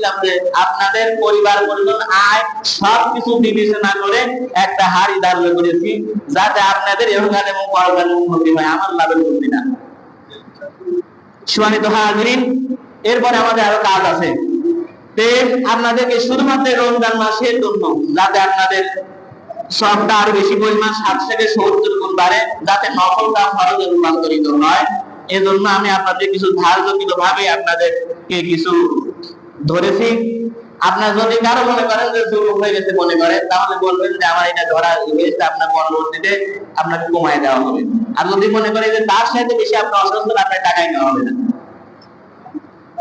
বলছিলাম যে আপনাদের পরিবার পরিজন আয় সবকিছু বিবেচনা করে একটা হাড়ি ধার্য করেছি, যাতে আপনাদের এবং পরকাল উন্নতি হয়। আমার লাভের উন্নতি না। এরপরে আমাদের আরও কাজ আছে। আপনাদেরকে শুধুমাত্র রমজান মাসের জন্য, যাতে আপনাদের সবটা আরও বেশি পরিমাণ ষাট থেকে সত্তর গুণ বাড়ে, যাতে নকলটা ফরজে রূপান্তরিত হয়। এজন্য আমি আপনাদের কিছু ধার্যকৃত ভাবে আপনাদেরকে কিছু ধরেছি। আপনার যদি কারও মনে করেন যে যুবক হয়ে গেছে মনে করেন তাহলে বলবেন যে আমার এটা ধরা হয়েছে আপনার পরবর্তীতে আপনাকে কমায় দেওয়া হবে। আর যদি মনে করেন যে তার সাথে বেশি আপনার অসুস্থ, আপনার টাকাই নেওয়া হবে না।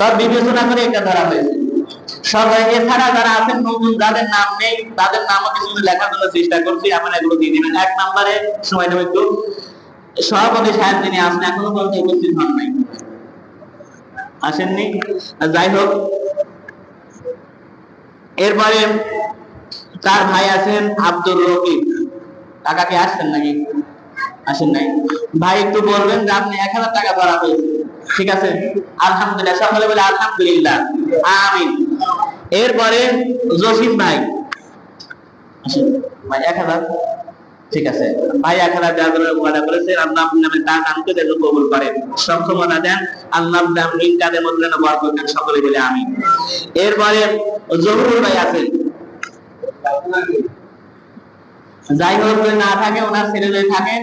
তবে বিবেচনা করে এটা ধরা হয়েছে। সবাই, এছাড়া যারা আছেন নতুন যাদের নাম নেই, তাদের নামও কিছু লেখার জন্য চেষ্টা করছি। আপনারা এগুলো দিয়ে দিবেন। এক নম্বরে, সময় নেব একটু। সভাপতি সাহেব যিনি আসেন এখনও পর্যন্ত উপস্থিত হন নাই। আসেননি? যাই হোক এরপরে তার ভাই আছেন আব্দুর রকিব টাকা কি আসছেন নাকি? আসেন নাই। ভাই একটু বলবেন যে আপনি এক হাজার টাকা ধরা হয়েছে। ঠিক আছে? আলহামদুলিল্লাহ সকলে বলে আলহামদুলিল্লাহ। আমিন। এরপরে জসিম ভাই। আসেন, ভাই এক হাজার। ঠিক আছে। ভাই হাজার দেওয়ার জন্য ওয়াদা করেছেন আল্লাহ আপনার নামে তা দানকে যেন কবুল করেন। সক্ষমতা দেন, আল্লাহ আপনার ঋণ কাদের মধ্যে যেন বরকত দেন, সকলে বলে আমি এরপরে জহুরুল ভাই আছেন যাই হোক না থাকে, ওনার ছেলে যদি থাকে,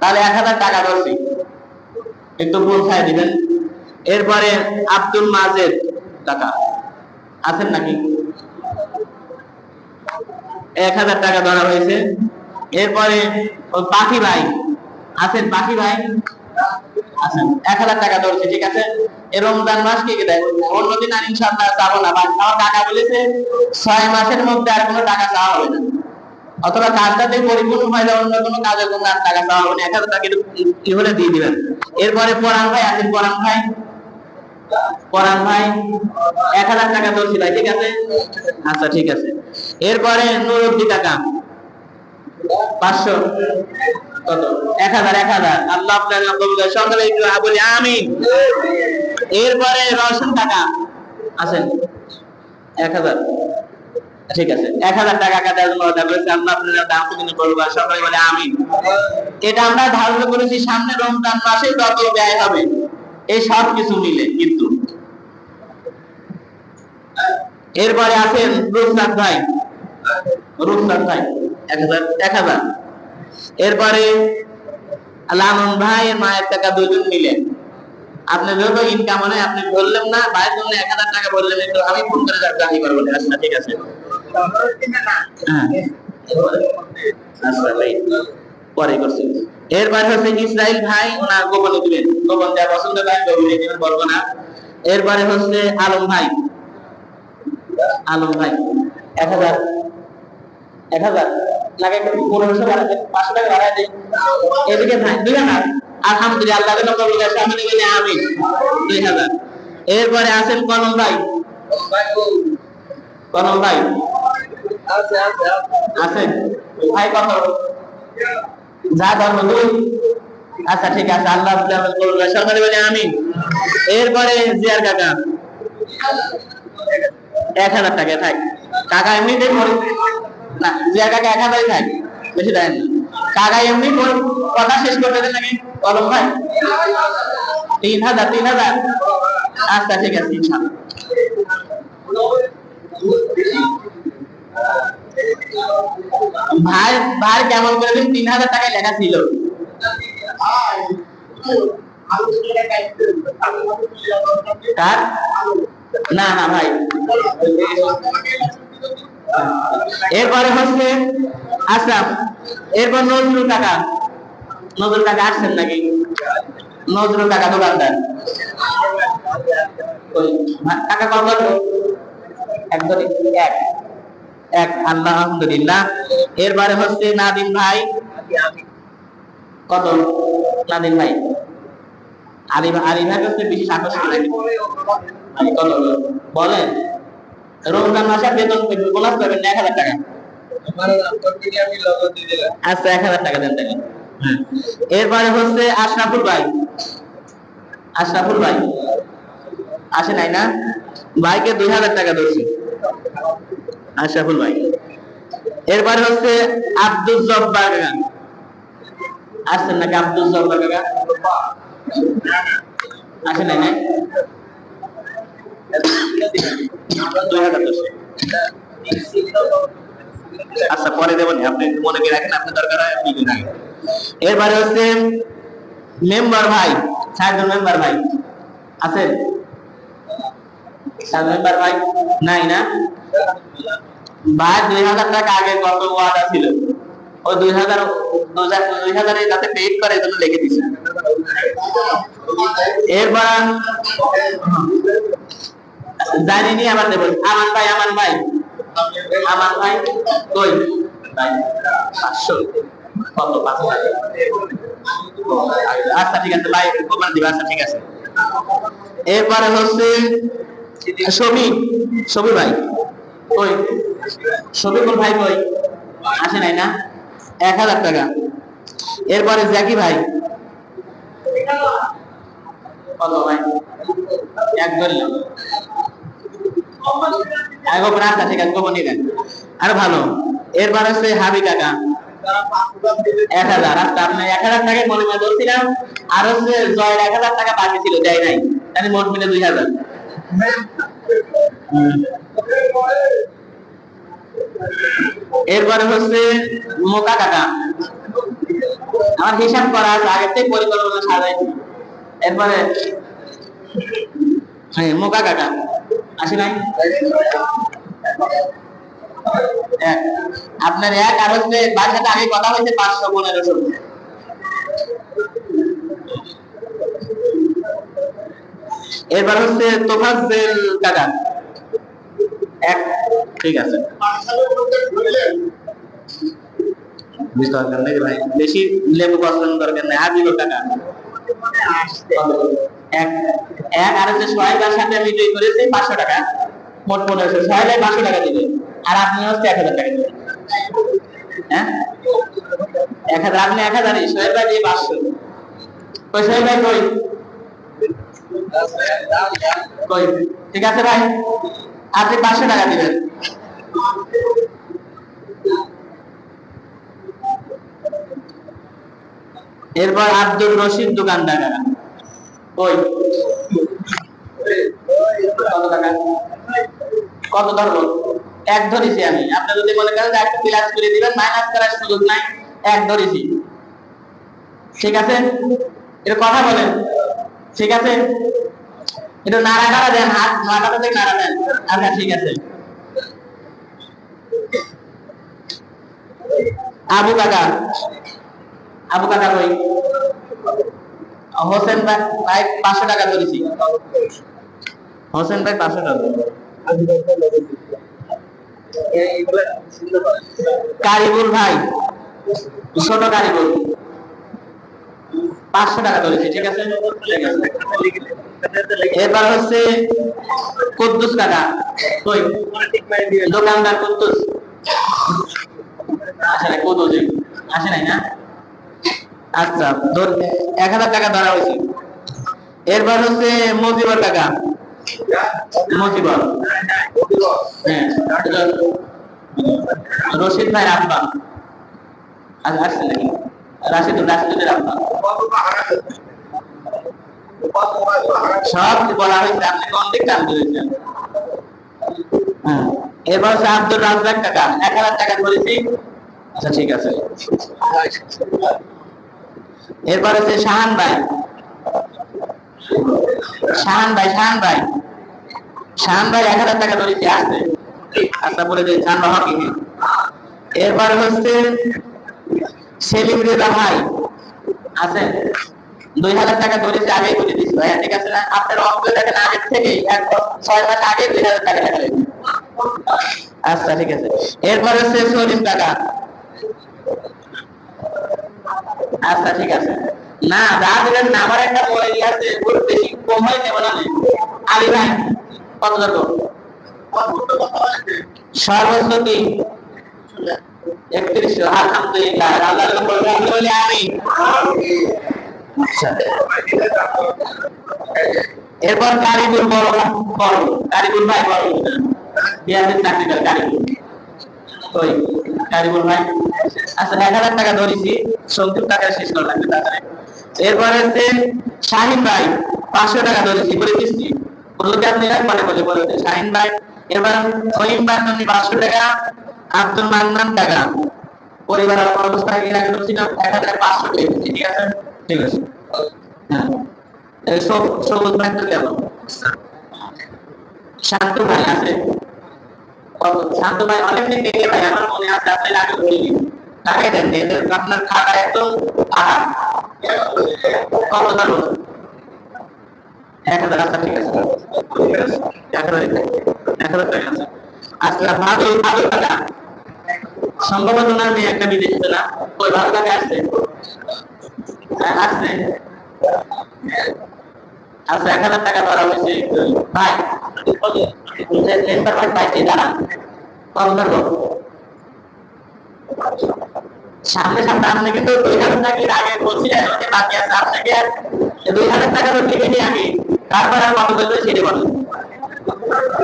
তাহলে এক হাজার টাকা ধরছি। একটু পৌঁছায় দিবেন। এরপরে আব্দুল মাজেদ টাকা আছেন নাকি? এক হাজার টাকা ধরা হয়েছে। এরপরে পাখি ভাই। আছেন পাখি ভাই? আছেন। এক হাজার টাকা ধরছে, ঠিক আছে? রমজান মাস দেয়? অন্যদিন আর ইনশাআল্লাহ চাবো না। আমার টাকা বলেছে, ছয় মাসের মধ্যে আর কোনো টাকা চাওয়া হবে না। অথবা পরিপূর্ণ হয় অন্য কোনো কাজের আর টাকা চাওয়া হবে না। এক হাজার টাকা হলে দিয়ে দিবেন। এরপরে পরান ভাই, আছেন পরান ভাই? পরান ভাই, এক হাজার টাকা ধরছি ভাই, ঠিক আছে? আচ্ছা ঠিক আছে। এরপরে নুরুদ্দি টাকা পাঁচশো। কত? এক হাজার এক হাজার। আল্লাহ আপনার বলি আমি এরপরে রসুন টাকা আছেন। এক হাজার। ঠিক আছে। এক হাজার টাকা কাটার জন্য অর্ডার করেছি। আপনার দাম কিন্তু করব বলে আমি এটা আমরা ধারণা করেছি সামনে রমজান মাসে, যত ব্যয় হবে, এই সব কিছু মিলে কিন্তু। এরপরে আছেন রুফসাদ ভাই। রুফসাদ ভাই। এরপরে লালন ভাই মায়ের টাকা দুজন মিলে। আপনি যত ইনকাম হয় আপনি বললেন না, ভাইয়ের জন্য এক হাজার টাকা বললেন একটু আমি ফোন করে জানি করব আচ্ছা ঠিক আছে। হ্যাঁ। এরপরে হচ্ছে আলম ভাই। আলম ভাই, এক হাজার এক হাজার। পাঁচশো টাকা এরপরে আছেন কলম ভাই। কলম ভাই। আছেন? ভাই কত যা ধর্ম আচ্ছা ঠিক আছে, আল্লাহ সরকারি বলে আমি। এরপরে জিয়ার কাকা। এক হাজার টাকা থাক কাকা এমনিতেই না জিয়া কাকা এক হাজারই থাক বেশি দেয় না কাকা এমনি কথা শেষ করতে দেন নাকি, কলম ভাই? তিন হাজার তিন হাজার। আচ্ছা ঠিক আছে ভাই ভাই, কেমন করে তিন হাজার টাকায় লেখা ছিল। না না, ভাই। এরপরে হচ্ছে আচ্ছা এরপর নজরুল টাকা নজরুল টাকা আসছেন নাকি? নজরুল টাকা দোকানদার। টাকা কত একদম এক। এক আল্লাহ আলহামদুলিল্লাহ। এরপরে হচ্ছে নাদিম ভাই। কত? নাদিম ভাই। আলী ভাই আলী ভাই হচ্ছে বিশেষ আকর্ষণ বলেন। রমজান মাসে বেতন বোনাস পাবেন এক হাজার টাকা। আচ্ছা এক হাজার টাকা দেন তাহলে হ্যাঁ। এরপরে হচ্ছে আশরাফুল ভাই। আশরাফুল ভাই। আসে নাই না? ভাইকে দুই হাজার টাকা ধরছি আশরাফুল ভাই। এরপরে হচ্ছে আব্দুল জব্বার কাকা। আসছেন নাকি আব্দুল জব্বার কাকা? আসে নাই নাই? দুই হাজার ধরছি আচ্ছা পরে দেবেন আপনি মনে করে রাখেন, আপনার দরকার হয়, আপনি রাখেন এরপরে হচ্ছে মেম্বার ভাই, চারজন মেম্বার ভাই। আছেন চার মেম্বার ভাই? নাই না? ভাই, দুই হাজার টাকা আগে কত ওয়াদা ছিল? ও দুই হাজার দুই হাজার যাতে পেড করে এজন্য লিখে দিছে। এরপর জানি নি আবার দেবেন আমান ভাই আমান ভাই। আমান ভাই কই? কত? পাঁচ হাজার। আচ্ছা ঠিক আছে, ভাই কোরবানি দিবা। আচ্ছা ঠিক আছে। এরপরে হচ্ছে ছবি ছবি ভাই, কই? ভাই কই? আসে নাই না? এক হাজার টাকা। এরপরে জ্যাকি ভাই। কত ভাই? এক ধরলাম। গোপন আচ্ছা ঠিক আছে গোপন নিলেন আর ভালো। এরপর হচ্ছে হাবি কাকা। এক হাজার আচ্ছা আপনি এক হাজার টাকায় মনে মনে ধরছিলাম আর হচ্ছে জয়ের এক হাজার টাকা বাকি ছিল, দেয় নাই। তাহলে মোট মিলে দুই হাজার। এরপরে হচ্ছে মোকা কাকা। আমার হিসাব করা আছে, আগের থেকে পরিকল্পনা সাজাইছি এরপরে হ্যাঁ মোকা কাকা আসে নাই? এক। আপনার এক আর হচ্ছে বাড়ির সাথে আগে কথা হয়েছে পাঁচশো পনেরোশো এরপর হচ্ছে তোফাজ্জেল কাকা। এক। ঠিক আছে। বুঝতে পারছেন নাকি ভাই? বেশি লেবু পছন্দ দরকার নেই আজীব টাকা এক। এক, আর হচ্ছে সোহেবার সাথে পাঁচশো টাকা। মোট পনেরোশো। সোহেবাই পাঁচশো টাকা দিবে, আর আপনি হচ্ছে এক হাজার টাকা হ্যাঁ? এক হাজার, আপনি এক হাজারই সোহেবাই দিয়ে পাঁচশো। ওই সোহেবাই কই? কই? ঠিক আছে ভাই, আপনি পাঁচশো টাকা দিবেন। এরপর আব্দুল রশিদ দোকানদার। ওই। কত ধরবো? এক ধরেছি আমি। আপনি যদি মনে করেন একটা প্লাস করে দিবেন মাইনাস করার সুযোগ নাই, এক ধরেছি। ঠিক আছে? এটা কথা বলেন। ঠিক আছে? একটু নাড়া নাড়া দেন, হাত মাথাটা থেকে নাড়া দেন। আচ্ছা ঠিক আছে। আবু কাকা। আবু কাকা কই? হোসেন ভাই ভাই পাঁচশো টাকা ধরেছি। হোসেন ভাই পাঁচশো টাকা কারিবুল ভাই, ছোট কারিবুল। পাঁচশো টাকা ধরেছি, ঠিক আছে? এবার হচ্ছে কুদ্দুস কাকা। কই? দোকানদার কুদ্দুস। আসে নাই কুদ্দুস। আসে নাই না? আচ্ছা ধর, এক হাজার টাকা ধরা হয়েছে। এরপর হচ্ছে মজিবর টাকা। হ্যাঁ রশিদ ভাই আব্বা। আজ আসছে নাকি? রাশিদ রাশিদের আব্বা। সব বলা হয়েছে, আপনি কোন দিক টান ধরেছেন? হ্যাঁ এবার হচ্ছে আব্দুল রাজ্জাক টাকা এক হাজার টাকা ধরেছি। আচ্ছা ঠিক আছে। এরপর হচ্ছে শাহান ভাই। শাহান ভাই শাহান ভাই। শাহান ভাই এক হাজার টাকা ধরেছি আসছে আচ্ছা বলে দিন এরপর হচ্ছে সেলিম রেজা ভাই। আছে? দুই হাজার টাকা ধরেছি আগে করে দিচ্ছি ভাইয়া ঠিক আছে না? আপনার অঙ্ক দেখেন আগের থেকে এক ছয় মাস আগে দুই হাজার টাকা টাকা আচ্ছা ঠিক আছে। এরপর হচ্ছে সলিম টাকা আচ্ছা ঠিক আছে। না, যা দিলেন না আমার একটা আছে, ওর বেশি কম হয় নেব না। আলী ভাই, কত সর্বোচ্চ আলহামদুলিল্লাহ আমি। আচ্ছা। এরপর কারিগর বড় কারিগর ভাই, বড় চাকরি কারিগর ভাই। আচ্ছা এক হাজার টাকা ধরেছি সত্তর টাকা শেষ করা লাগবে তাড়াতাড়ি। এরপরে হচ্ছে শাহিন ভাই পাঁচশো টাকা ধরেছি করে বলল যে আপনি একবারে বলে বলে শাহিন ভাই এবার ফহিম ভাই জন্য পাঁচশো টাকা আব্দুল মান্নান টাকা। পরিবার আমার অবস্থা কি আগে ধরছিলাম এক হাজার পাঁচশো দিচ্ছি, ঠিক আছে? ঠিক আছে। হ্যাঁ। সবুজ ভাই তো কেমন? শান্ত ভাই আছে? শান্ত ভাই অনেক দিন থেকে ভাই আমার মনে আছে, আপনি লাগে বলিনি টাকাই দেন আপনার খাতা একদম জানো এক হাজার আচ্ছা ঠিক আছে। এক হাজার এক হাজার টাকা। ভালো টাকা। সম্ভবত না আমি একটা বিদেশ না টাকা এক হাজার টাকা ভাই ধরবো। সামনে সামনে আপনি কিন্তু দুই হাজার আগে বলছিলেন বাকি আছে আপনাকে দুই হাজার টাকা তো টিকে নিয়ে আগে তারপর সেটা বলেন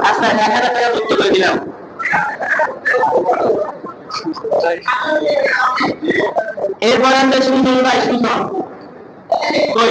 আচ্ছা এক হাজার টাকা যুক্ত করে দিলাম। এরপর আমরা সুন্দর ভাই কই?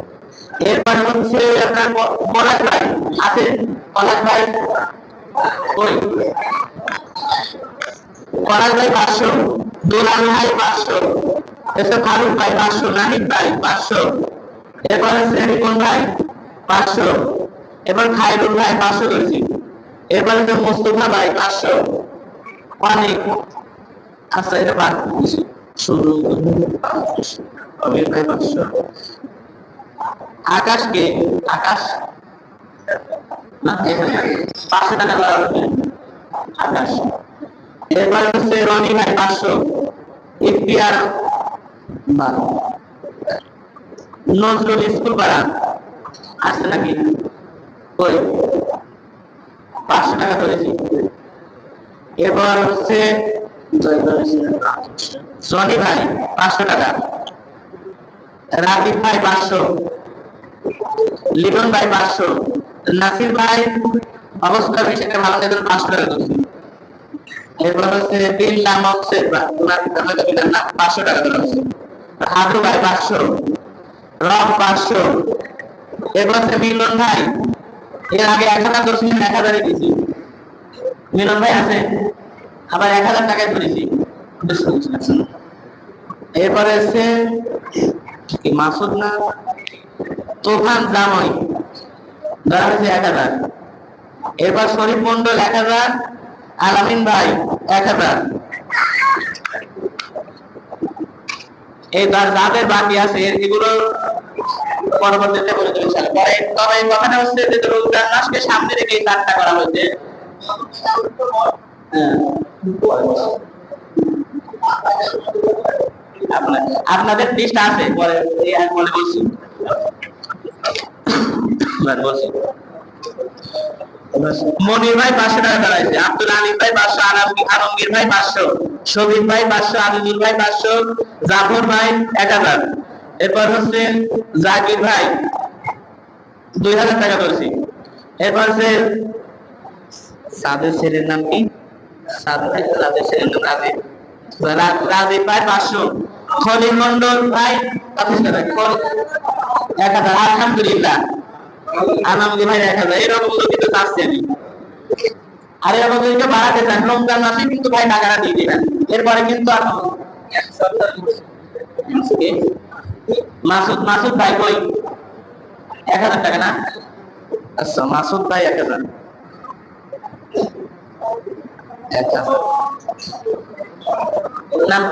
এরপরে হচ্ছে আপনার পলাশ ভাই আছে পলাশ ভাই পলাশ ভাই পাঁচশো, দুলাল ভাই পাঁচশো, এসব ফারুক ভাই পাঁচশো, নাহিদ ভাই পাঁচশো, এরপর হচ্ছে রিপন ভাই পাঁচশো এবার খায়রুল ভাই পাঁচশো করেছি এরপর হচ্ছে মোস্তফা ভাই পাঁচশো। অনেক আচ্ছা পাঁচশো। আকাশকে আকাশ পাঁচশো টাকা হবে আকাশ। এরপর হচ্ছে রনি ভাই পাঁচশো। স্কুল পাঁচশো টাকা করেছি। এরপর হচ্ছে ভাই পাঁচশো টাকা। রাকিব ভাই পাঁচশো। লিটন ভাই পাঁচশো। নাসির ভাই অবস্থা বিষয়টা ভালো লাগলে পাঁচশো টাকা করেছি এরপর হচ্ছে তিন নাম হচ্ছে পাঁচশো টাকা করে হচ্ছে হাটু ভাই পাঁচশো, রব পাঁচশো। এরপর হচ্ছে মিলন ভাই। এর আগে এক হাজার দশ মিনিট এক হাজারে দিয়েছি। মিলন ভাই আছে, আবার এক হাজার টাকায় করেছি এরপরে হচ্ছে মাসুদ না? তুফান জামই ধরা হয়েছে এক হাজার। এরপর শরীফ মন্ডল এক হাজার, আলামিন ভাই এক হাজার। এইবার যাদের বাকি আছে এগুলো পরবর্তীতে বলে দেবে। পরে তবে এই কথাটা হচ্ছে যে রোজগার মাসকে সামনে রেখে এই কাজটা করা হয়েছে। হ্যাঁ। আপনাদের লিস্ট আছে, পরে এই এবার বলছি। মনির ভাই পাঁচশো টাকা দাঁড়াইছে। আব্দুল আলিম ভাই পাঁচশো, আলমগীর ভাই পাঁচশো শহীদ ভাই পাঁচশো, আজিজুল ভাই পাঁচশো, জাফর ভাই এক হাজার। এরপর হচ্ছে জাকির ভাই দুই হাজার টাকা ধরছি। এরপর হচ্ছে সাদের ছেলের নাম কি? সাদ ভাই, সাদের ছেলের নাম রাজীব। রাজীব ভাই পাঁচশো। খলিল মন্ডল পঁচিশ এক আলহামদুলিল্লাহ। আলহামদুলিল্লাহ ভাই, এক হাজার। এরকম তো কিন্তু চাচ্ছি আমি আর এরকম যদি বাড়াতে চান রমজান মাসে কিন্তু ভাই টাকাটা দিয়ে দিবেন। এরপরে কিন্তু আর মাসুদ মাসুদ ভাই কই? এক হাজার টাকা না? আচ্ছা মাসুদ ভাই এক হাজার। হাজার নাম?